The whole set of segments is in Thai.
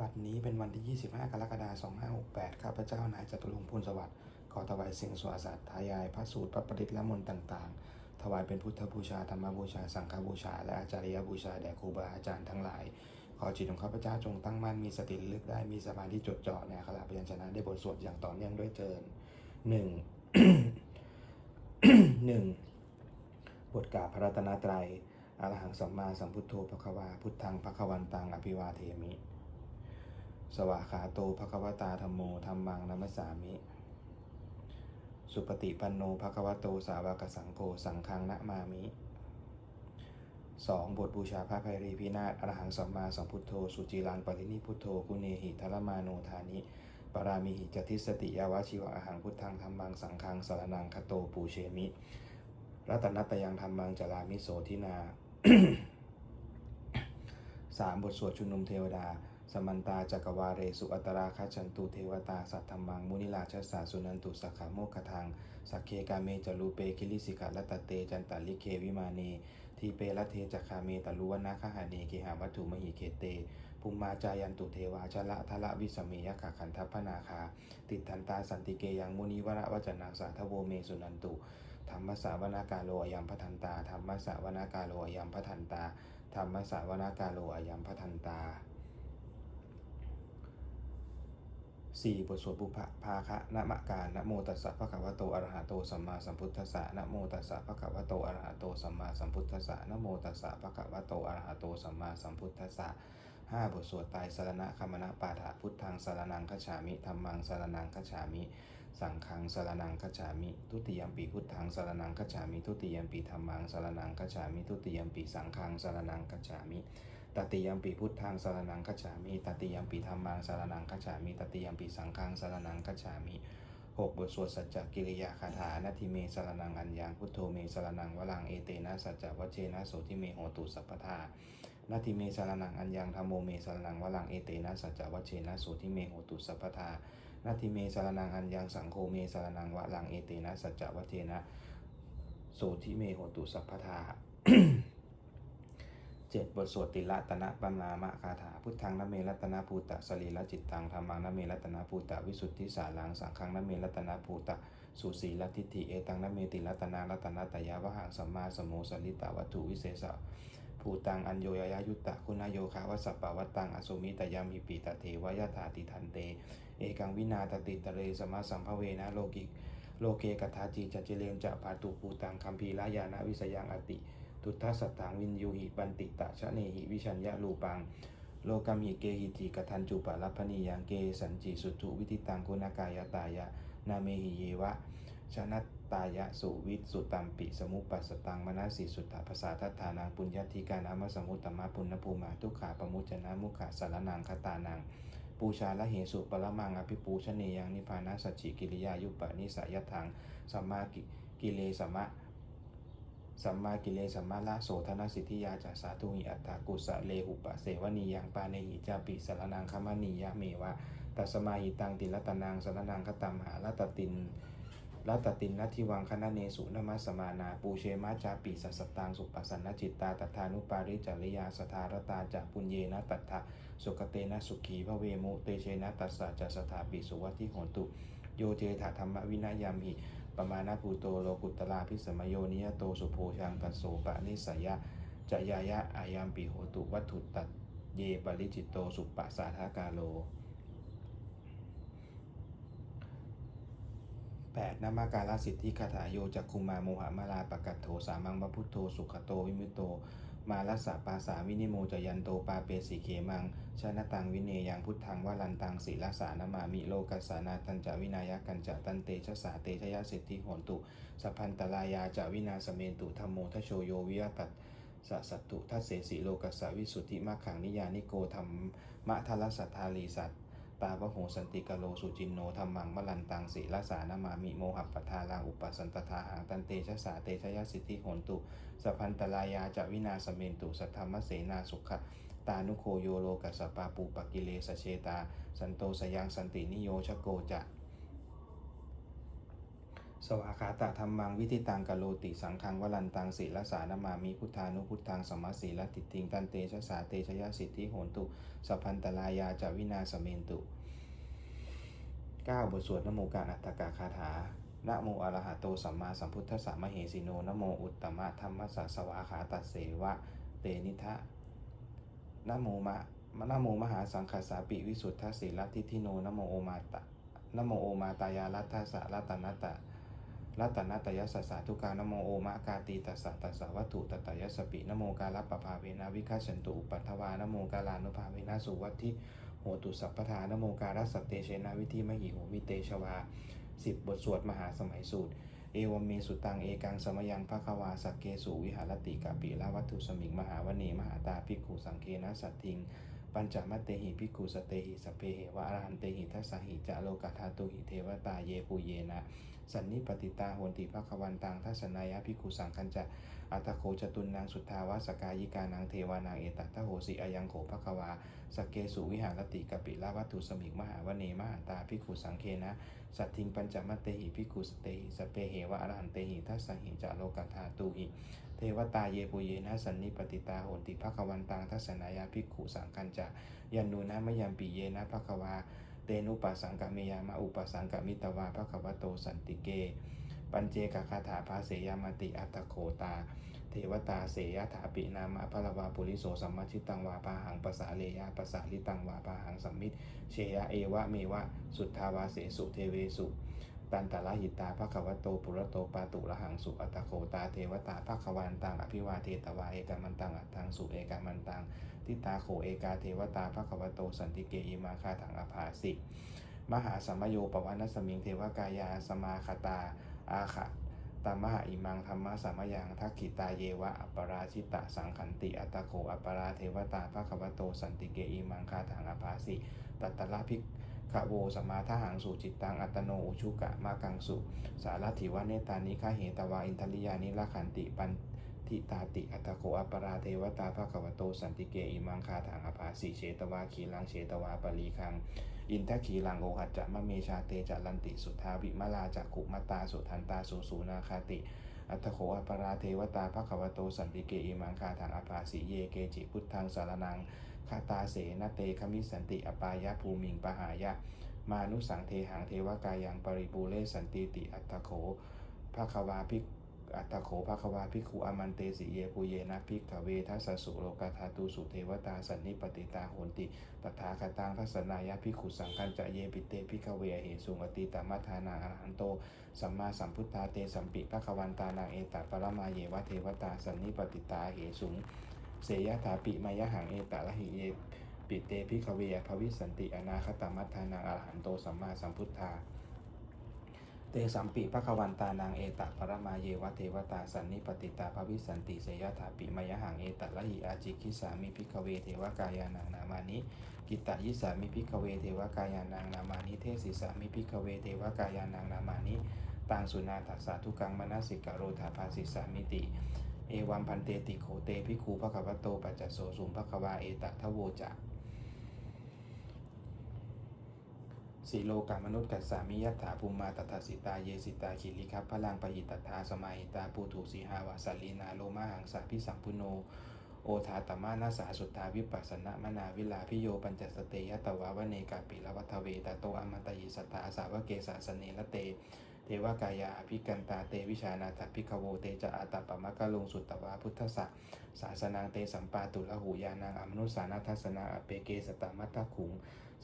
บัดนี้เป็นวันที่ 25 กรกฎาคม 2568 ข้าพเจ้านายจตุรงค์พูนสวัสดิ์ขอถวายเสียงสวดสัตย์ทายาย พระสูตรพระปริตรและมนต์ต่างๆ ถวายเป็นพุทธบูชา ธรรมบูชา สังฆบูชา และอาจาริยบูชา แด่ครูบาอาจารย์ทั้งหลาย ขอจิตของข้าพเจ้าจงตั้งมั่น มีสติลึกได้ มีสมาธิจดจ่อในอักขระพยัญชนะได้บทสวดอย่างต่อเนื่องด้วยเทินหนึ่งหนึ่งบทกาพระรัตนตรัยอรหังสัมมาสัมพุทโธภควาพุทธังภควันตังอภิวาเทมิ สวาขาโตภควตาธรรมโมธรรมังนัมสามิ สุปฏิปันโนภควโตสาวกสังโฆสังฆังนะมามิ 2. บทบูชาพระภัยรีพินาศอรหังสัมมาสัมพุทโธ สุจิรังปรินิพุทโธกุเนหิทรมาโนธานิปรามิหิจติสติยาวชิวะอหังพุทธังธรรมังสังฆังสารนังคโตปูเชมิ รัตนัตยังธรรมังจารามิโสทินาสามบทสวดชุมนุมเทวดา สมันตาจักวาเรสุอัตราคาชันตุเทวตาสัทธมังมุนิราชสาสุนันตุสักขาโมคทังสักเคกาเมจรูเปคิลิสิกาละตะเตจันตาลิเควิมาเนทีเปละเทจักขาเมตลุวนาคหาเนเกหาวัตถุมหิเคเตภูมิมาจายันตุเทวาชละทละวิสเมยะขันทัพนาคา ติดทันตาสันติเกยังมุนิวระวจนัสาทโวเมสุนันตุธรรมสาวนากาโลอยัมพทันตาธรรมสาวนากาโลอยัมพทันตาธรรมสาวนากาโลอยัมพทันตา 4. บทสวดบุพภาคะนะมะการนะโมตัสสะภะคะวะโตอะระหะโตสัมมาสัมพุทธัสสะนะโมตัสสะภะคะวะโตอะระหะโตสัมมาสัมพุทธัสสะนะโมตัสสะภะคะวะโตอะระหะโตสัมมาสัมพุทธัสสะ 5. บทสวดไตรสรณะคมนะปาฐะพุทธังสรนังคัจฉามิธรรมังสรนังคัจฉามิ สังฆังสรนังคัจฉามิ ทุติยมปีพุทธังสรนังคัจฉามิ ทุติยมปีธรรมังสรนังคัจฉามิ ทุติยมปีสังฆังสรนังคัจฉามิ ตติยมปีพุทธังสารนังคัจฉามิตติยมปีธรรมังสารนังคัจฉามิตติยมปีสังฆังสารนังคัจฉามิ 6. บทสวดสัจจกิริยาคาถานาทิเมสารนังอัญญังพุทโธเมสารนังวลังเอเตนะสัจจวัชเชนะโสทิเมโหตุสัพพทานาทิเมสารนังอัญญังธรรมโมเมสารนังวลังเอเตนะสัจจวัชเชนะโสทิเมโหตุสัพพทานาทิเมสารนังอัญญังสังโฆเมสารนังวลังเอเตนะสัจจวัชเชนะโสทิเมโหตุสัพพทา เจ็ดบทสวดติละตนะปัมนามะคาถา พุทธังนเมรัตนาภูตะสรีละจิตตังธรรมังนเมรัตนาภูตะวิสุทธิสาลังสังฆังนเมรัตนาภูตะสุสีลทิฏฐิเอตังนเมติรัตนารัตนาตยาวหังสัมมาสมโมสลิตาวัตถุวิเศษะภูตังอัญโยยายุตตะคุณโยคาวสัปปวัตตังอสุมิตยามิปีตเทวยถาติทันเต เอกังวินาตติตเรสมะสัมภเวนะโลกิโลเกกถาจีจัจเจเลนจะปาตุภูตังคัมภีรายานาวิสยังอติ ทุทัสสตังวินยูหิปันติตะชะเนหิวิชัญญะลูปัง โลกัมหิเกหิติกทันจุปะรัพนียังเกสันจิสุตุวิธิตังคุณากายตายะนาเมหิเยวะชนะตายะสุวิสุตัมปิสมุปัสสตังมนาสีสุตตภาษาทัฏฐานังปุญญาธิกานามสมุตตมะปุณณภูมาทุกขาปมุจนะมุขาสารนังคตานัง ปูชาละเหสุปรมังอภิปูชเนยังนิพานาสัจจิกิริยายุปะนิสยทังสัมมากิกิเลสมะ สัมมากิเลสัมมาละโสธนสิทธิยาจัสาทุหิอัตตากุสะเลหุปะเสวนียังปาเนหิจาปิสารนังคมณียะเมวะตัสมาหิตังติรัตนังสารนังคตัมหาลตตินรัตตินนัทธิวังคณเนสุนมัสมานาปูเชมาจาปิสัสสตังสุปัสสนจิตตาตถานุปาริจริยาสทารตาจะปุญเยนะตัทธะสุกเตนะสุขีพระเวมุเตเชนะตัสสะจะสถาปิสุวัติโหตุโยเจถาธรรมวินัยยามหิ ปมาณภูโตโลกุตลาพิสมโยนิยโตสุโพชังตัสโสปะนิสยะจะยายะอายามปิโหตุวัตถุตัดเยปริจิตโตสุปปะสาธากาโล 8. นามาการสิทธิคาถาโยจักคุมาโมหะมาลาปกัตโถสามังวพุทโธสุขโตวิมุตโต มาลัสสะปาสาวินิโมจยันโตปาเปสิเขมังชนะตังวิเนยังพุทธังวาลันตังศิลสานามามิโลกัสสานาตันจวินายกันจะตันเตชะสาเตชยสิทธิโหนตุสัพพันตลายาจวินาสเมนตุธรรมโมทโชโยวิยตัตสะสัตตุทัสเสสีโลกัสสวิสุทธิมาขังนิยานิโกธรรมมะทลสัทธาลีสัต ตาวโหสันติกะโลสุจินโนธรรมังมลันตังศิลสานามามิโมหัปปทาลังอุปสันตทาหังตันเตชะสาเตชยสิทธิโหนตุสัพพันตลายาจะวินาสเมนตุสัทธรรมเสนาสุขะตานุโคโยโลกัสสปาปูปกิเลสเชตา สันโตสยังสันตินิโยชโกจะ สวากาตะธรรมังวิธิตังกโลติสังฆังวลันตังศีลสานามามิพุทธานุพุทธังสมมาสีลติติงตันเตชะสาเตชยสิทธิโหนตุสัพพันตลายาจวินาสเมนตุ 9 บทสวดนโมการอัตตกาคาถานะโมอรหะโตสัมมาสัมพุทธัสสะมเหสิโนนะโมอุตตมะธรรมสสสวาขาตัสเสวะเตนิทะนะโมมะนะโมมหาสังคสาปิวิสุทธสีลทิทิโนนะโมโอมาตะนะโมโอมาตายารัตถสะรัตนัตตะ รัตนตยสัสสทุกานโมโอมะกาตีตัสสะตัสสะวัตถุตตยสปินโมกาลปภาเวนะวิคัสสันตุปัฏฐวานโมกาลานุภาเวนะสุวัตถิโหตุสัพพทานโมการัสสตเตเชนะวิธิมหิโหวิเตชวาสิบบทสวดมหาสมัยสูตร เอวเมสุตังเอกังสมยังภควาสักเกสุวิหารติกาปิลาวัตถุสมิงมหาวเนมหาตาภิกขุสังเคนะสัตทิง ปัญจมัตเตหิภิกขุสเตหิสเพเหวะอรหันเตหิทัสสหิจะโลกธาตุหิเทวตาเยปุเยนะ สันนิปติตาโหนติภควันตังทัศนายะภิกุสังคัญจะอัตโคจตุนนางสุทธาวาสกายิกานางเทวานางเอตัตถโหสิอายังโขภควาสเกสุวิหารติกปิลาวัตถุสมิกมหาวเนมหาตาภิกุสังเคนะสัตทิงปัญจมัตเตหิภิกุสเตหิสเปเหวะอรหันเตหิทัสหิจะโลกธาตุหิเทวตาเยปุเยนะสันนิปติตาโหนติภควันตังทัศนายาภิกุสังคัญจะยันนูนะมยัมปิเยนะภควา เตนุปัสสังกะเมยามะอุปัสสังกะมิตวาภควโตสันติเก ปัญเจกคาถาภาเสยามติอัตโคตา เทวตาเสยถาปินามะพะละวาปุริโสสัมมาชิตังวาปาหังปะสาเลยาปะสาลิตังวาปาหังสัมมิตเชยะเอวะเมวะสุทธาวาเสสุเทเวสุตันตละหิตาภควโตปุรโตปาตุระหังสุอัตโคตาเทวตาภควันตังอภิวาเทตวาเอกามันตังอัตังสุเอกามันตัง ทิตาโขเอกาเทวตาภควโตสันติเกอิมาคาถังอภาสิ มหาสัมมโยปวานสมิงเทวกายาสมาคตาอาขะตามหาอิมังธรรมะสัมมยังทักขิตาเยวะอัปราชิตะสังขันติอัตโขอัปราเทวตาภควโตสันติเกอิมังคาถังอภาสิตัตตละภิกขโวสมาทหังสุจิตตังอัตโนอุชุกะมากังสุ สารถิวะเนตานิฆาเหตวาอินทริยานิละขันติปัน ทิตาติอัตโขอัปราเทวตาภควโตสันติเกอิมังคาถังอภาสิเชตวาขีลังเชตวาปรีคัง อินทขีลังโอหัจจะมะเมชาเตจะลันติสุทธาวิมลาจักขุมตตาสุทันตาสุสูนาคาติอัตโขอัปราเทวตาภควโตสันติเกอิมังคาถังอภาสิเยเกจิพุทธังสารนังคาตาเสนเตคมิสันติอปายะภูมิงปหายะ มานุสังเทหังเทวกายังปริปูเลสันติติอัตตโขภควาภิก อัตตโขภควาภิกขุอมันเตสิเยปุเยนะภิกขเวทัสสุโลกธาตุสุเทวตาสันนิปติตาโหนติตถาคตังทัศนายะภิกขุสังคัญจะเยปิเตภิกขเวเหสุงอติตามัทานาอรหันโตสัมมาสัมพุทธาเตสัมปิภควันตานาเอตปรมาเยวะเทวตาสันนิปติตาเหสุงเสยถาปิมายหังเอตละหิเยปิเตพิขเวภวิสันติอนาคตมัทานาอรหันโตสัมมาสัมพุทธา เตสัมปิภควันตานางเอตะปรมาเยวะเทวตาสันนิปติตาภวิสันติเสยถาปิมายหังเอตะละหิอาจิคิสามิพิขเวเทวกายานางนามานิกิตตยิสามิพิขเวเทวกายานางนามานิเทศิสามิพิขเวเทวกายานางนามานิตังสุนาทัสสะทุกังมนสิกโรธาภาสิสามิติเอวัมพันเตติโขเตภิกขุภควโตปัจจโสสุมภควาเอตะทะโวจะ สีโลกามนุษย์กัสสามิยัตถาภูมิมาตถาสิตาเยสิตาคิริคัพพลังปหิตถาสมาหิตาปูถุสีหาวาสลีนาโลมาหังสาพิสัมพุโน โอทาตมานาสาสุทธาวิปัสสนะมนาวิลาพิโยปัญจสเตยตวาวเนกาปิลวัทเวตโตอมตยิสตาสาวเกสาสเนละเต เทวกายาภิกันตาเตวิชานาถพิกโวเตจะอาตปมะกะลงสุตตวาพุทธสักศาสนางเตสัมปาตุละหูยานางอมนุสานาทัสนาอเปเกสตามัตตขุง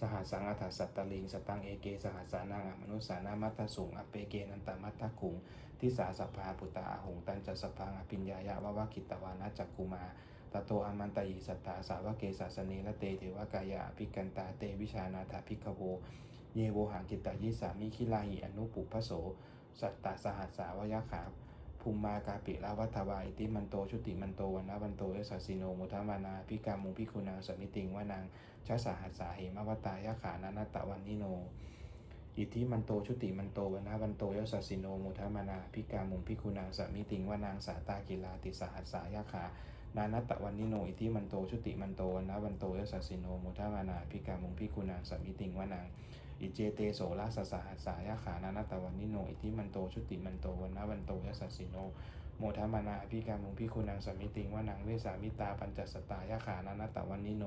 สหัสสังอัฏฐสัตตลิง สตังเอเก สหัสสานังอมนุสานามัตตสุงอเปเกนันตมัตตคุง ทิสาสภาปุตตาหงตันจะสพังอปิญญายะวะวะกิตตวานะจักกุมาตโตอามันตยิสัตตาสาวะเกสาสเนละเตเทวกายาอภิกันตาเตวิชานาถาภิกโว เยโวหังกิตตยิสามิคิลาหิอนุปุพโส สัตตาสหัสสาวยะขา ภูมากาปิลาวัตวาอิติมันโตชุติมันโตวันนะวันโตยสัสสิโนมุทามานาพิกามุพิคุณังสมิติงวานางชาสหัสสาเหมวตายะขานานาตะวันนิโนอิทธิมันโตชุติมันโตวันนะวันโตยสัสสิโนมุทามานาพิกามุพิคุณังสมิติงวานางสาตากิลาติสหัสสายะขานานัตตะวันนิโนอิทธิมันโตชุติมันโตวันนะวันโตยสัสสิโนมุทามานาพิกามุพิคุณังสมิติงวานาง อิเจเตโสราสสหัสสายาขานานาตวันนิโน อิทิมันโต ชุติมันโตวันนาวันโตยสัสสิโน โมทมานาพิกามุงพิคุณังสมิติงวานังเวสามิตาปัญจสตายาขานานาตวันนิโน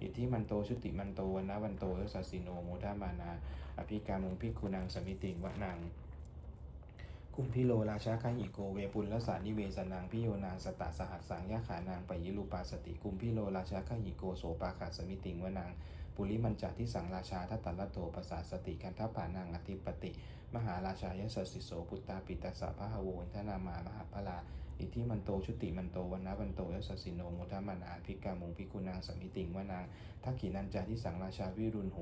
อิทิมันโต ชุติมันโตวันนาวันโตยสัสสิโน โมทมานาอภิกามุงพิคุณังสมิติงวานังกุมพิโลราชาคังอิโกเวปุลลสานิเวสนังพิโยนางสตตสหัสสังยาขานางปยิรูปาสติกุมพิโลราชาคังอิโกโสปาขาสมิติงวนาง ปุริมันจาที่สังราชาทัตตละโตปสาสติกันทัปานางอธิปติ มหาราชายสสิโสปุตตาปิตาสะพะหะโวินทนามามหาพลาอิทิมันโตชุติมันโตวันนะวันโตยสสิโนโมทมานาภิกามุงภิกุนางสมิติงวนางทักขินันจาที่สังราชาวิรุณโห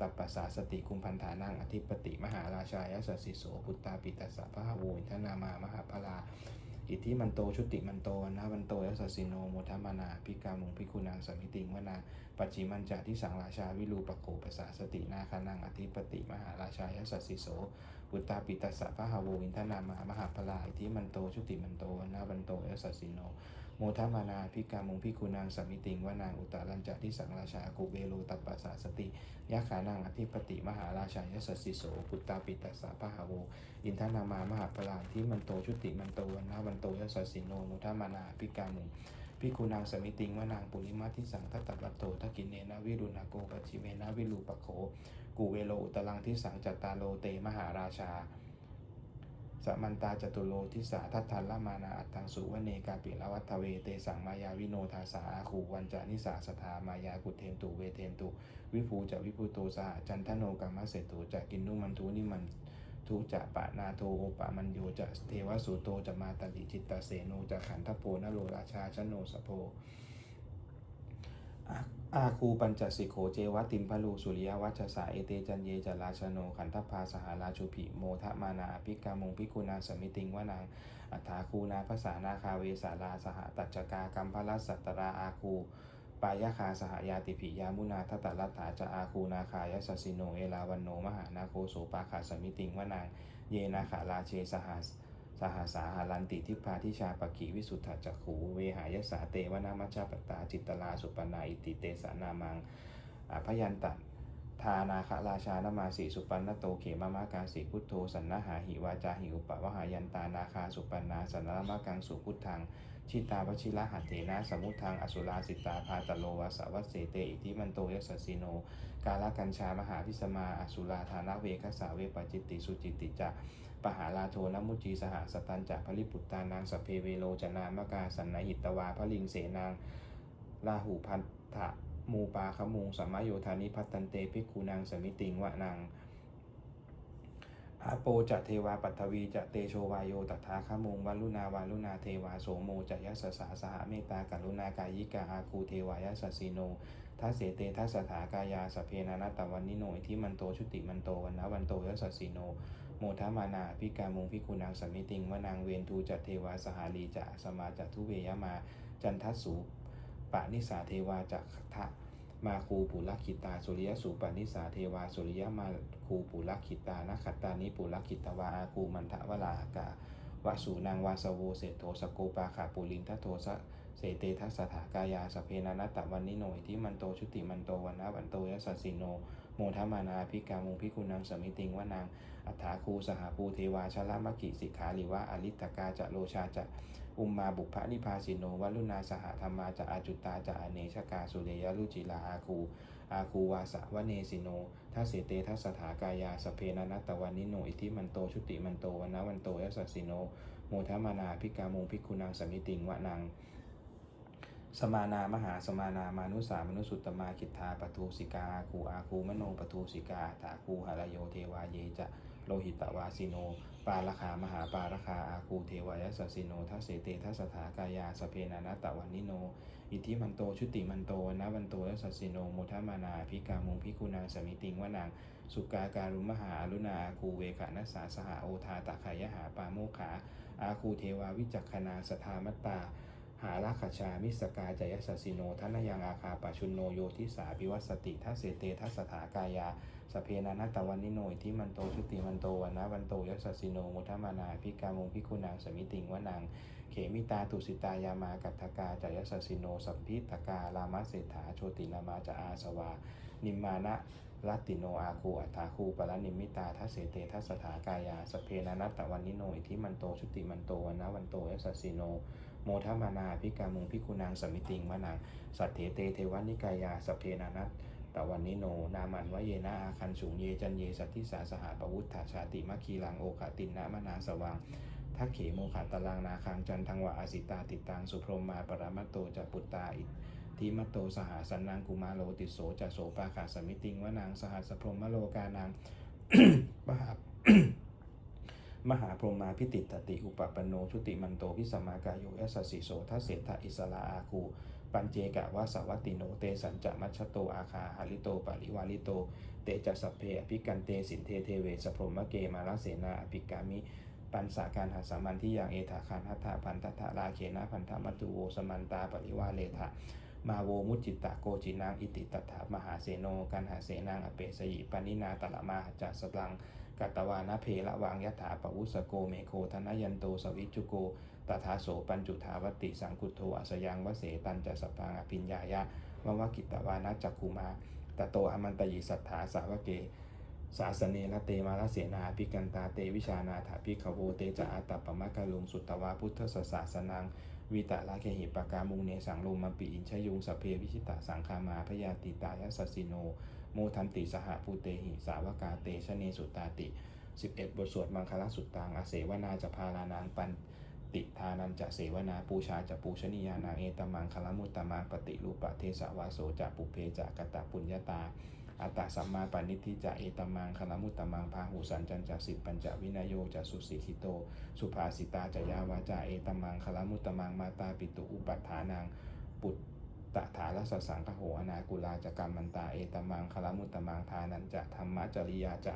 ตับปปสาสติคุมพันธานังอธิปติ มหาราชายสสิโสพุตตาปิตัสสะพะหะโวินทนามามหาพลา อิทธิมันโตชุติมันโตนะมันโตยสสสิโนโมทมานาพิกามุงพิกุนางสมิติงวนาปัจจิมันจาที่สังราชาวิรูปโขปสาสตินาคานังอธิปติมหาราชายสสสิโสอุตตาปิตัสสะพระหาวอินทนามามหาพลาอิทธิมันโตชุติมันโตนะมันโตยสสสิโน โมทมานาพิกามุงพิกุนางสมิติงวานางอุตตรัญจที่สังราชากุเบโลตัปปสาสติยะขานางอธิปติมหาราชายสสิโสปุตตาปิตัสสะพะหาโวอินทนามามหาปลาที่มันโตชุติมันโตวันนาวันโตยสสิโนโมทมานาพิกามุงพิกุนางสมิติงวานางปุริมาทิสังทัตตลัตโตทักกินเนนาวิรุณาโกปัจิเมนาวิรูปโขกูเวโลอุตลังที่สังจัตตาโลเตมหาราชา มันตาจตุโลทิสาทัตทันละมานาอัตตังสุวเนกาปิลวัตเวเตสังมายาวิโนทาสาอาคูวันจานิสาสทามายากุเทนตุเวเทนตุวิภูจะวิภูโตสหจันทโนกรรมเสตุจะกินนุมันทุนิมันทุจะปะนาโทโอปะมันโยจะเทวสุโตจะมาตลิจิตตเสโนจะขันทโพนโรราชาชโนสโพ อาคูปัญจสิโขเจวะติมพลูสุริยวัชสาเอเตจันเยจราชโนขันธพาสหาราชุภิโมทะมานาอภิกามุงพิกุณาสมิติงวานางอัฏฐาคูนาภาษานาคาเวสาลาสหตัจกากัมพลัสสัตราอาคูปายาคาสหยาติภิยามุนาทัตตลัตถาจะอาคูนาคายสสิโนเอลาวันโนมหานาโคโสปาขาสมิติงวานางเยนาขาราเชสหัส สหาสาหารันติทิพาทิชาปกิวิสุทธจักขูเวหายสาเตวนามัชฌาปตาจิตตลาสุปนาอิติเตสานามังอภยันตัทานาคราชานามาสีสุปันนโตเขมามากาสีพุทโธสันนหาหิวาจาหิอุปะวหายันตานาคาสุปันนาสันนมากังสุพุทธังชิตาวชิระหัตเถนะสมุทังอสุราสิตาพาตโลวาสวัสเสเตอิทิมันโตยสสสิโน กาลกัญชามหาพิสมาอสุราธานาเวคสาเวปจิตติสุจิตติจะ ปหาลาโทนมุจีสหสตันจะพลิปุตตานางสพเพเวโลจนามกาสันนหิตวาพลิงเสนางลาหูพันธะมูปาขมุงสัมมโยธานิพัตันเตภิกขุนางสมิติงวะนางอาโปจะเทวาปัทวีจะเตโชวายโยตถาคมุงวัลุนาวาลุนาเทวาโสโมจะยัสสาสหเมตตากรุณากายิกาอาคูเทวายสสสิโนทัสเสเตทัสสถากายาสเพนานาตวันนิโนอิทิมันโตชุติมันโตวันนะวันโตยสสสิโน โมทามานาพิกามุงพิคุณางสัมิติง วนางเวนทูจัตเทวาสหาลีจะสมาจัทุเวยมา จันทัสสูปะนิสาเทวาจักทะมาคูปุลคิตาสุริยสุปนิสาเทวาสุริยมาคูปุลคิตานาขัตตานิปุลคิตวาอาคูมันทะวลากาวสูนางวาสโวเศโทสโกปาขาปุลินทโทสะเสเตทัสถากายาสเพนานัตตวันนิโนอิที่มันโตชุติมันโตวันนะวันโตยสสสิโน โมทมานาพิกามุงพิคุณังสมิติงวานาง อัฏฐาคูสหภูเทวาชละมะกิสิกขาลิวะอลิตกาจะโลชาจะอุมมาบุพพนิพาสิโนวัลุนาสหธรรมาจะอาจุตตาจะอเนชกาสุเรยลุจิลาอาคูอาคูวาสะวะเนสิโนทัสเสเตทัสสถากายาสเพนนัตตวันนิโนอิทิมันโตชุติมันโตวันนวันโตยสสสิโนโมทมานาพิกามุงพิคุณังสมิติงวะนาง สมานามหาสมานามานุสา มนุสุตตมาคิทธาปทูสิกาอคูอาคูมโนปทูสิกาถาคูหารโยเทวาเยจะโลหิตวาสิโน ปาลคามหาปาลคาอาคูเทวายสสสิโนทัสเสเตทัสสถากายาสเพนานาตวันนิโน อิทิมันโตชุติมันโตนะวันโตยสสสิโนโมทมานาพิกามุงพิคุณังสมิติงวานางสุกาการุมหาอรุณาอาคูเวขนัสสาสหาโอทาตะขายหาปาโมขาอาคูเทวาวิจักขนาสทามัตตา หาราคชามิสกาจยสสิโนทนยังอาคาปชุนโนโยทิสาปิวัสติทัสเสเตทัสถากายาสเพนานัตวันนิโนอิทิมันโตชุติมันโตวันนะวันโตยสสสิโนมุทมานาพิกามงพิคุณังสมิติงวนัง เขมิตาตุสิตายามากัตถกาจายสสิโนสัมพิตกาลามะเศรษฐาโชตินามาจะอาสวา นิมมานะ รัตติโนอาคูอัฏฐาคูปรนิมิตาทัสเสเตทัสสถากายา สเพนานัตตะวันนิโนอิทิมันโตชุติมันโตวันนะวันโตยสสสิโน โมทมานาพิกามุงพิคุณังสมิติงมะนัง สัตเถเตเทวนิกายา สเพนานัตตะวันนิโน นามันวเยนะอาคันสูงเยจันเยสัตติสาสหาปวุฒาชาติมัคคีลังโอคตินนะมนาสวังทักเขโมขันตารางนาคังจันทังวะอาสิตาติตังสุพรหมาปรมัตโตจะปุตตาอิ ทิมโตสหสันนังกุมาโลติโสจะโสปาขาสมิติงวนางสหัสพรมโลกานางมหามหาพรหมาพิติตติอุปปโนชุติมันโตพิสมากายโยยสสสิโสทัสเสทะอิสลาอาคูปัญเจกะวาสวัตติโนเตสัญจะมัชโตอาคาหาริโตปาริวาริโต เตจัสสพเพอภิกันเตสินเทเทเวสพรมเกมาลเสนาอภิกามิปันสาการหัสามันที่อย่างเอถาคานหัตถะพันทะราเขนะพันธะมัตตุโวสมันตาปริวาเลทะ มาโวมุจจิตะโกจินางอิติตถามหาเสโนกันหาเสนางอเปสยิปานินาตละมาจัสลังกัตวานะเพละวังยถาปวุสโกเมโคธนยันโตสวิจุโกตถาโสปัญจุทาวติสังกุโทอัสยังวเสตันจะสปังอภิญญายะมวกิตวานะจักคุมาตโตอมันตยิสัทธาสาวเกสาสเนละเตมาลเสนาพิกันตาเตวิชานาถาพิขโวเตจะอาตัปปมะกะลุงสุตตวาพุทธสสาสนัง วิตาลาเคหิปกามุงเนสังลมมัมปิอินชยุงสเพวิชิตาสังคามาพยาติตายสัสสิโนโมทันติสหภูเตหิสาวกาเตชเนสุตาติ 11 บทสวดมังคลสุตตังอาเสวนาจะพาลานางปันติทานันจะเสวนาปูชาจะปูชนียานางเอตมังคลมุตตมังปฏิรูปะเทสวาโสจะปุเพจะกตะปุญญาตา อัตตสัมมาปานิธิจะเอตมังคลมุตตมังพาหูสันจันจะสิปัญจวินโยจะสุสีคิโต สุภาสิตาจะยาวาจาเอตมังคลมุตตมังมาตาปิตุอุปัฏฐานังปุตตะถาลสสังคโหอนากุลาจะกรรมันตาเอตมังคลมุตตมังทานันจะธรรมจริยาจะ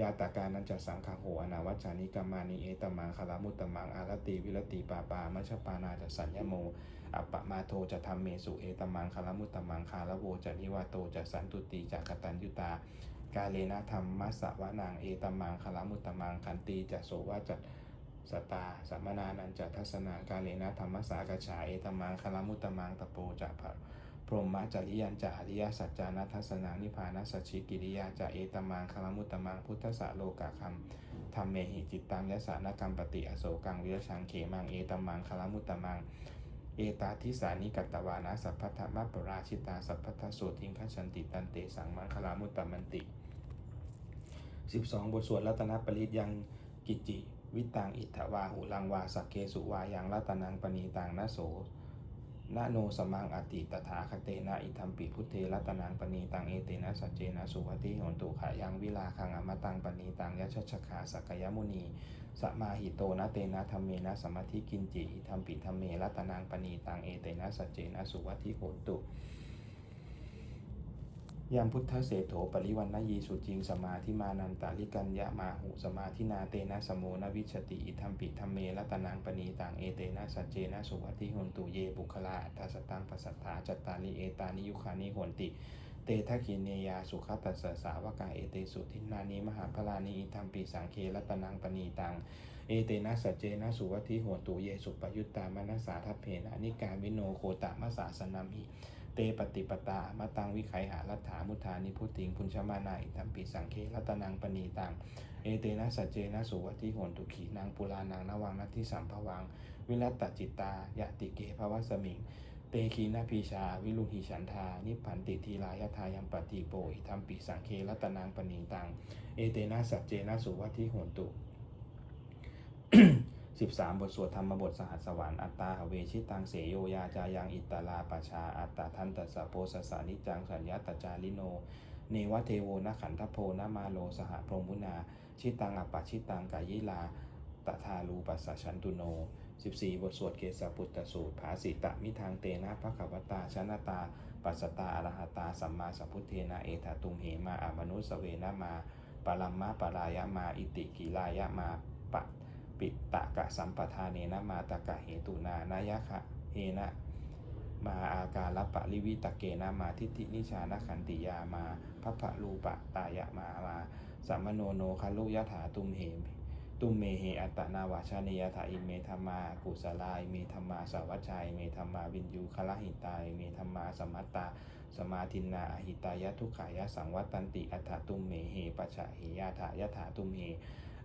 ยาตาการนันจะสังคโหอนาวัจจานิกามานิเอตมังคลามุตตมังอารติวิรติปาปามัชปานาจะสัญญโม อัปปมาโทจะทำเมสุเอตมังคลามุตตมังคาละโวจะนิวาโตจะสันตุติจะกตัญยุตากาเลนะธรรมมัสสะวะนางเอตมังคลามุตตมังขันตีจะโสวาจัตสตาสัมมนานันจะทัศนากาเลนะธรรมสากชาเอตมังคลามุตตมังตะโปจะภะพรหมจริยันจะอริยสัจจานัทสนานิพานัสชิกิริยาจะเอตมังคลมุตตมังพุทธะโลกะคัมธรรมเมหิจิตตังยสานกรรมปฏิอโศกังวิรชังเขมังเอตมังคลมุตตมัง เอตาทิสานิกัตตวานะสัพพทมปราชิตาสัพพทโสทิงคชันติตันเตสังมังคลามุตตมันติ 12 บทสวดรัตนปริตยังกิจิ วิตังอิทธวาหุลังวาสักเกสุวายังรัตนังปณีตังนโสนาโนสมังอติตถาคเตนะอิทัมปิพุทเทรัตนังปณีตังเอเตนะสัจเจนะสุวัติหนตุขะยังวิลาคังอมตังปณีตังยัชชคาสกยมุนี สมาหิโตนะเตนะธรรมเมนะสมาธิกินจิอิทัมปิธรรมเมรัตนังปณีตังเอเตนะสัจเจนะสุวัติโหนตุยามพุทธเสโถปริวันนยีสุจิงสมาธิมานันตาลิกัญญามาหุสมาธินาเตนะสมโมนวิชติอิทัมปิธรรมเมรัตนังปณีตังเอเตนะสัจเจนะสุวัติโหนตุเยบุคลาอัสตังปัสสัทธาจัตตาลิเอตานิยุคานิโหนติ เตทักขิเนยาสุขตัสสสาวกาเอเตสุทินานิมหาพลานิอิทัมปิสังเครัตนังปณีตัง เอเตนะสัจเจนะสุวัติโหตุเยสุปยุตตามนัสสาทัพเพนะนิการวิโนโคตะมะสาสนามิเตปฏิปตามาตังวิไขหารัฐามุทานิพุติงพุญชมานาอิทัมปิสังเครัตนังปณีตัง เอเตนะสัจเจนะสุวัติโหนตุขีนางปุรานังนวังนัตทิสัมภวัง วิรัตตจิตตายะติเกภวสมิง เตคีนาพีชา วิลุหิฉันทา นิพันติทีลายทายังปฏิโปอิทัมปิสังเครัตนังปณีตัง เอเตนะสัจเจนะสุวัติโหนตุ13 บทสวดธรรมบทสหัสสวรรค์อัตตาเวชิตังเสโยยาจายังอิตาลาปชาอัตตาทันตัสะโพสสานิจังสัญญาตจาริโน เนวเทโวนะขันทโพนะมาโลสหพรหมุนา ชิตังอัปปะชิตังกายิลาตถาลูปัสสชันตุโน 14 บทสวดเกสปุตตสูตร ภาสิตะมิทางเตนะภะคะวตาชนะตา ปัสตาอรหตา สัมมาสัพพุทเทนะเอถาตุมเหมาอามนุสเวนะมาปรัมมะปรายะมา อิติกิลายะมาปะปิตะกะสัมปทาเนนะมาตะกะเหตุนานายะคะเหเฮนะมาอาการลปะลิวิตะเกนามาทิฏฐินิชานขันติยามาพัพพะรูปะตายะมามาสัมมโนโนคารุยถาตุมเหม ตุมเมเหอัตตนาวาชานิยถาอิเมธรรมากุสลายเมธรรมาสาวัชชัยเมธรรมาวินยูคละหิตายเมธรรมาสมัตตา สมาทินนาอหิตายะทุขายะสังวัตตันติอัฏฐตุมเมเหปัจฉะเหยาถายะถาตุมเห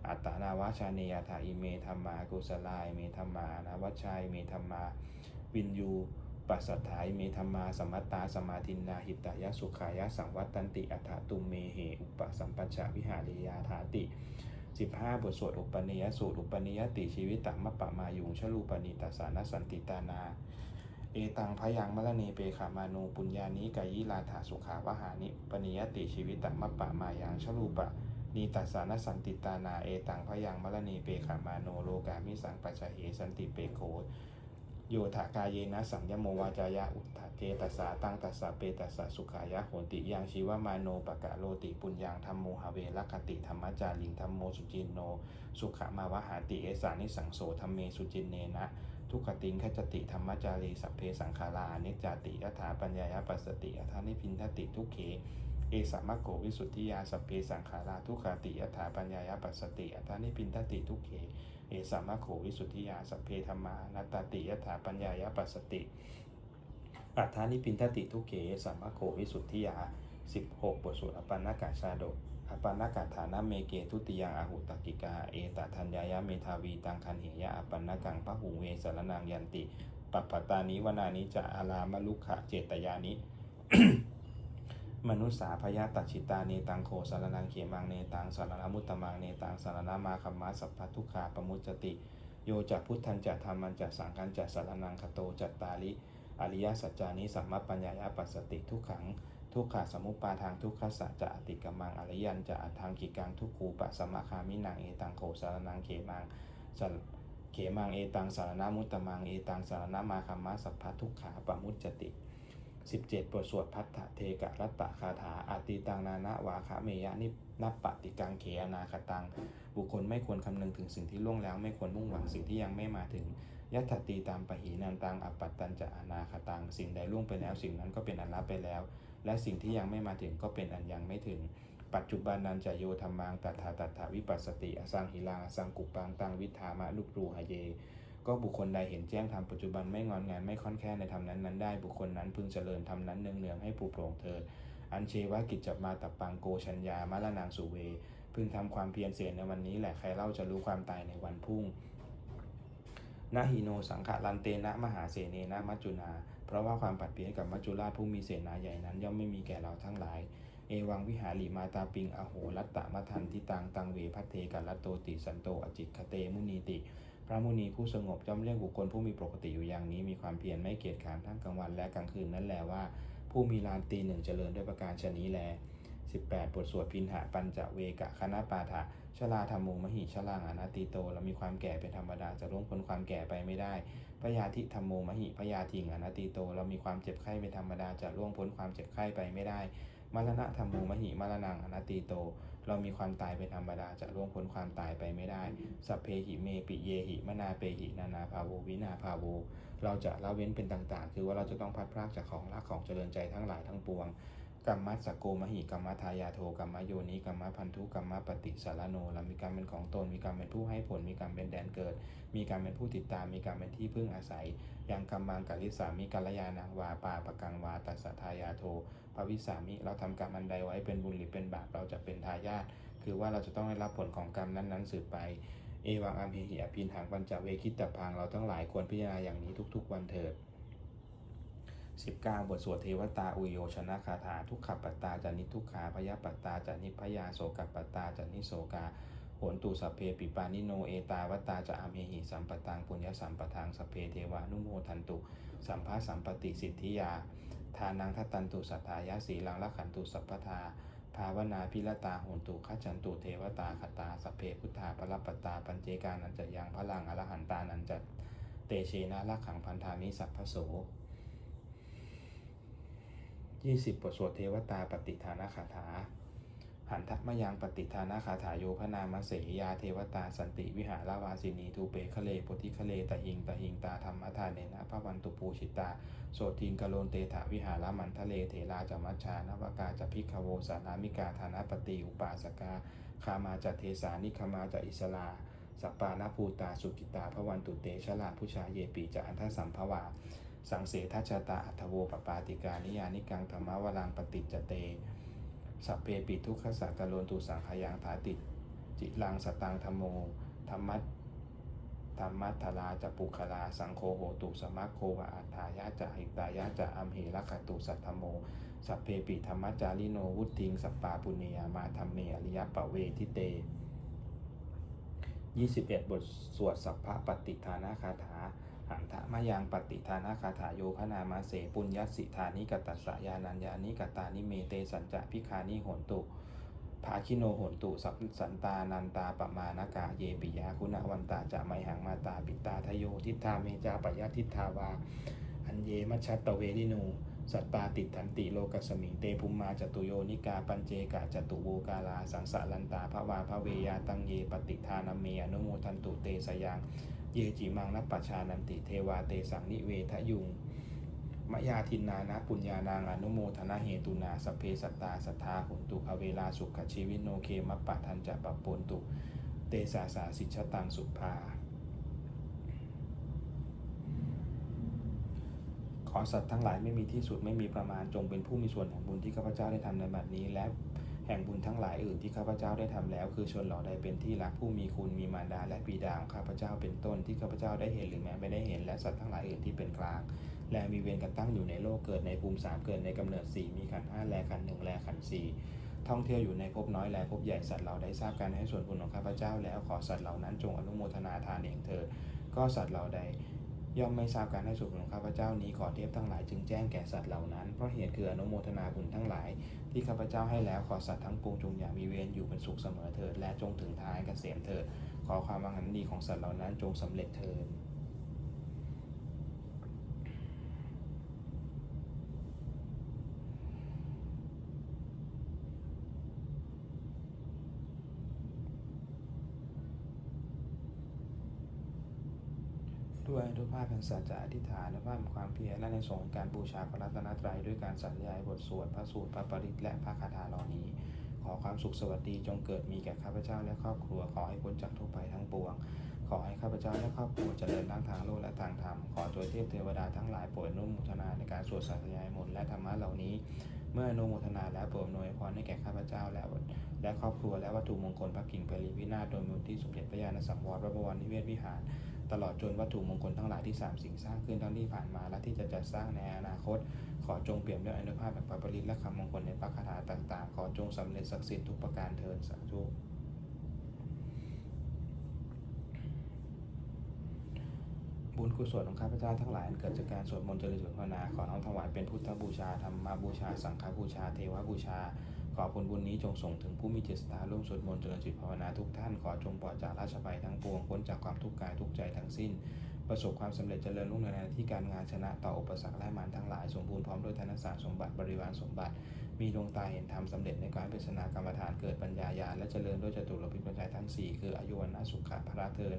อัตตานาวชาเนยถาอิเมธรรมากุสลายเมธรรมานาวัชชัยเมธรรมาวินยูปัสสัทธายเมธรรมาสมัตตาสมาทินนาหิตายะสุขายะสังวัตตันติอัฏฐตุมเมเหอุปสัมปัชชะวิหาริยาถาติ 15 บทสวดอุปนิยสูตร อุปนิยติชีวิตตัมมะปะมายุงชลูปนิตาสานสันติตานา เอตังพยังมะละเนเปขามานูปุญญานิกายิลาถาสุขาวหานิปนิยติชีวิตตัมมะปะมายังชลูปะนิตัสานสันติตานา เอตังพยังมะละเนเปขามาโนโลกามิสังปัจจเหสันติเปโค โยถากายเยนะสังยโมวาจายะอุทธเจตัสสาตังตัสสะเปตัสสะสุขายะโหติยังชีวมาโนปะกะโลติปุญญังธรรมโมหเวรคติธรรมจาริงธรรมโมสุจินโน สุขมาวหาติเอสานิสังโสธรรมเมสุจินเนนะ ทุกขติงขจติธรรมจารีสัพเพสังขารานิจจติยถาปัญญายปัสสติอัฏฐานิพินทติทุกเขเอสามะโกวิสุทธิยาสัพเพสังขาราทุกขติยถาปัญญายปัสสติอัฏฐานิพินทติทุกเข เอสามะโขวิสุทธิยาสัพเพธรรมานัตตติยถาปัญญายปัสสติอัฏฐานิพินทติทุเขเอสามะโขวิสุทธิยา 16 บทสวดอปันนากาชาดกอปันนากาฐานะเมเกทุติยังอาหุตกิกา เอตทัญญายะเมทาวีตังคันเหยะอปันนกังพระหุงเวสารนังยันติ ปัปปตานิวนานิจะอารามลุขะเจตยานิ มนุษสาพยาตัชิตาเนตังโคสารนังเขมังเนตังสารนามุตตมังเนตังสารนามาคัมมาสัพพทุขาปมุจติโยจะพุทธันจะธรรมันจะสังฆันจะสารนังคโตจัตตาลิอริยสัจจานิสัมมปัญญายาปัสสติทุกขัง ทุกขาสมุปปาทางทุกขสัจจะอติกมังอริยันจะอัตถังกิกังทุกขูปะสมะคามินังเอตังโคสารนังเขมังสเขมังเอตังสารนามุตตมังเอตังสารนามาคัมมาสัพพทุกขาปมุจติ 17 บทสวดพัทธเทกะรัตตะคาถาอาติตังนานาวาคะเมยะนินับปฏิกังเขอนาคตัง บุคคลไม่ควรคำนึงถึงสิ่งที่ล่วงแล้ว ไม่ควรมุ่งหวังสิ่งที่ยังไม่มาถึงยัตตีตามปหีนันตังอปัตตันจะอนาคตัง สิ่งใดล่วงไปแล้ว สิ่งนั้นก็เป็นอันลับไปแล้ว และสิ่งที่ยังไม่มาถึงก็เป็นอันยังไม่ถึง ปัจจุบันนันจะโยธรรมังตัถาตัถาวิปัสสติอสังหิลาอสังกุปังตังวิธามะลุกรูหะเย ก็บุคคลใดเห็นแจ้งธรรมปัจจุบันไม่งอนงานไม่ค่อนแค่ในธรรมนั้นนั้นได้บุคคลนั้นพึงเจริญธรรมนั้นเนืองเนืองๆให้ปูโปร่งเถิดอันเชวะกิจจมาตับปังโกชัญญามะละนางสุเว พึงทำความเพียรเสียในวันนี้แหละใครเล่าจะรู้ความตายในวันพุ่งนาหิโนสังขลันเตนะมหาเสเนนะมัจจุนา เพราะว่าความปัดเปลี่ยนกับมัจจุราชผู้มีเสนาใหญ่นั้น ย่อมไม่มีแก่เราทั้งหลาย เอวังวิหารีมาตาปิงอโหรัตตะมะทันทิตังตังเวพัทเทกัลลัตโตติสันโตอจิตคเตมุนีติ ระมุนีผู้สงบย่อมเรียกบุคคลผู้มีปกติอยู่อย่างนี้มีความเพียรไม่เกียจขานทั้งกลางวันและกลางคืนนั่นแหละว่า ผู้มีลานตีหนึ่งเจริญด้วยประการชนี้แล 18 บทสวดพินหาปัญจเวกะคณะปาฐะชลาธรรมโมหิชลางอนาติโตเรามีความแก่เป็นธรรมดาจะล่วงพ้นความแก่ไปไม่ได้พยาธิธรรมโมหิพยาทิงอนาติโตเรามีความเจ็บไข้เป็นธรรมดาจะล่วงพ้นความเจ็บไข้ไปไม่ได้มรณะธรรมโมมหิมรณังอนาติโต เรามีความตายเป็นธรรมดาจะล่วงพ้นความตายไปไม่ได้ สัพเพหิเมปิเยหิมนาเปหินานาภาโววินาภาโว เราจะละเว้นเป็นต่างๆ คือว่าเราจะต้องพัดพรากจากของรักของเจริญใจทั้งหลายทั้งปวง กัมมัสสโกมหิกัมมัทายาโทกัมมโยนิกัมมพันธุกัมมปฏิสารโนเรามีการมเป็นของตน มีการมเป็นผู้ให้ผล มีการมเป็นแดนเกิด มีการมเป็นผู้ติดตาม มีการมเป็นที่พึ่งอาศัย ยังกัมมังกัลิสามิกัลยาณังวาปาปะกังวาตัสทายาโทภวิสามิ เราทำกรรมอันใดไว้เป็นบุญหรือเป็นบาป เราจะเป็นทายาท คือว่าเราจะต้องได้รับผลของกรรมนั้นๆสืบไป เอวังอัมเหหิอภินหังปัญจเวคิตตพัง เราทั้งหลายควรพิจารณาอย่างนี้ทุก ๆ วันเถิด 19 บทสวดเทวตาอุโยชนะคาถาทุกขปัตตาจานิทุกขาพยาปัตตาจานิพยาโสกปัตตาจานิโสกาโหนตุสเพปิปานิโนเอตาวตาจะอามเหหิสัมปตังปุญญสัมปทางสเพเทวานุโมทันตุ สัมภาสัมปติสิทธิยา ทานังทัตตันตุสัทธายาสีลังละขันตุสัพพทาภาวนาพิรตาโหนตุขัจันตุเทวตาคตาสเพพุทธาปรปตตาปัญเจกานันจะยังพลังอรหันตานันจะเตเชนะละขังพันธามิสัพพโส 20 บทสวดเทวตาปฏิฐานคาถา หันทะมยังปฏิทานาคาถาโยพนามเสยาเทวตาสันติวิหาราวาสินีทูเปคะเลปุธิคะเลตะหิงตะหิงตาธรรมทานเนนะพระวันตุปูชิตา โสทินกะโลนเตถาวิหารมันทะเลเถราจามัชชานวกาจะพิกขโวสานามิกาธานปฏิอุปาสกาคามาจะเทสานิคมาจะอิสลาสปานาภูตาสุกิตาพระวันตุเตชลาผู้ชาเยปีจะอันทสัมภวา สังเสทัชชตาอัทโวปปาติกานิยานิกังธรรมวรังปฏิจจเตสัพเพปิทุกขสักกะโลนตุสังขยังถาติจิลังสตังธรรมโมธรรมัตธรรมัทธลาจะปุคลาสังโฆโหตุสมัคโควะอัฏฐายะจะหิตายะจะอัมเหรคตุสัทธโม สัพเพปิธรรมจาริโนวุติงสัปปาปุเนียมาธรรมเมอริยปะเวทิเต 21 บทสวดสัพพะปฏิทานาคาถา หันทะมายังปฏิทานาคาถาโยพนามาเสปุญญสิธานิกตัสยานัญญานิกตานิเมเตสัญจะพิคานิโหนตุภาคิโนโหนตุสัพสันตานันตาปมานากาเยปิยาคุณวันตาจะไมหังมาตาปิตาทโยทิทาเมจาปยาทิทาวา อันเยมัชชัตตเวรินูสัตตาติดทันติโลกสมิงเตภุมมาจตุโยนิกาปัญเจกาจตุโวกาลาสังสารันตาภวาภเวยาตังเยปฏิทานเมอนุโมทันตุเตสยัง เยจิมังนัปปชานันติเทวาเตสังนิเวทยุงมยาทินนานะปุญญานางอนุโมทนาเหตุนาสเพสตาสัทธาหุนตุอเวลาสุขชีวิโนเคมปะทันจะปะปนตุ เตสาสาสิชตังสุภา ขอสัตว์ทั้งหลายไม่มีที่สุดไม่มีประมาณจงเป็นผู้มีส่วนแห่งบุญที่ข้าพเจ้าได้ทำในบัดนี้และ แห่งบุญทั้งหลายอื่นที่ข้าพเจ้าได้ทำแล้ว คือชนเหล่าใดเป็นที่รักผู้มีคุณมีมารดาและบิดาของข้าพเจ้าเป็นต้นที่ข้าพเจ้าได้เห็นหรือแม้ไม่ได้เห็นและสัตว์ทั้งหลายอื่นที่เป็นกลาง และมีเวรกันตั้งอยู่ในโลกเกิดในภูมิสามเกิดในกำเนิดสี่มีขันห้าแลขันหนึ่งแลขันสี่ท่องเที่ยวอยู่ในภพน้อยแลภพใหญ่สัตว์เราได้ทราบการให้ส่วนบุญของข้าพเจ้าแล้วขอสัตว์เหล่านั้นจงอนุโมทนาทานเองเถิดก็สัตว์เหล่าใด ย่อมไม่ทราบการให้ส่วนบุขของข้าพเจ้านี้ขอเทพทั้งหลายจึงแจ้งแก่สัตว์เหล่านั้น เพราะเหตุคืออนุโมทนาบุญทั้งหลาย ที่ข้าพเจ้าให้แล้วขอสัตว์ทั้งปวงจงอย่ามีเวรอยู่เป็นสุขเสมอเถิดและจงถึงท้ายเกษมเถิดขอความมังหันดีของสัตว์เหล่านั้นจงสำเร็จเถิด ด้วยอนุภาพแห่งสัจจะอธิษฐานอนุภาพแห่งความเพียรและในส่วนของการบูชาพระรัตนตรัยด้วยการสัญญายบทสวดพระสูตรพระปริตและพระคาถาเหล่านี้ ขอความสุขสวัสดีจงเกิดมีแก่ข้าพเจ้าและครอบครัวขอให้พ้นจากทุกภัยทั้งปวง ขอให้ข้าพเจ้าและครอบครัวเจริญทั้งทางโลกและทางธรรมขอตัวเทพเทวดาทั้งหลายโปรดอนุโมทนาในการสวดสัตยายมนต์และธรรมะเหล่านี้ เมื่ออนุโมทนาแล้วโปรดอำนวยพรให้แก่ข้าพเจ้าแล้วและครอบครัวและวัตถุมงคลพระกิ่งเปรีวินาศโดยมูลที่สมเด็จพระญาณสังวรพระบวรนิเวศวิหาร ตลอดจนวัตถุมงคลทั้งหลายที่สามสิ่งสร้างขึ้นทั้งที่ผ่านมาและที่จะจัดสร้างในอนาคต ขอจงเปี่ยมด้วยอนุภาพแห่งพระปริตและคำมงคลในพระคาถาต่างๆ ขอจงสำเร็จศักดิ์สิทธิ์ทุกประการเทินสาธุ บุญกุศลของข้าพเจ้าทั้งหลายเกิดจากการสวดมนต์เจริญสวดภาวนาขอน้อมถวายเป็นพุทธบูชาธรรมบูชา สังฆบูชา เทวบูชา ขอผลบุญนี้จงส่งถึงผู้มีจิตศรัทธาร่วมสวดมนต์เจริญจิตภาวนาทุกท่านขอจงปลอดจากราชภัยทั้งปวงพ้นจากความทุกข์กายทุกใจทั้งสิ้น ประสบความสำเร็จเจริญรุ่งเรืองในหน้าที่การงานชนะต่ออุปสรรคและมารทั้งหลายสมบูรณ์พร้อมด้วยธนสารสมบัติบริวารสมบัติ มีดวงตาเห็นธรรมสำเร็จในการพิจารณากรรมฐานเกิดปัญญาญาณและเจริญด้วยจตุรพิปัญญาทั้งสี่คืออายุวันนสุขะพระเทิน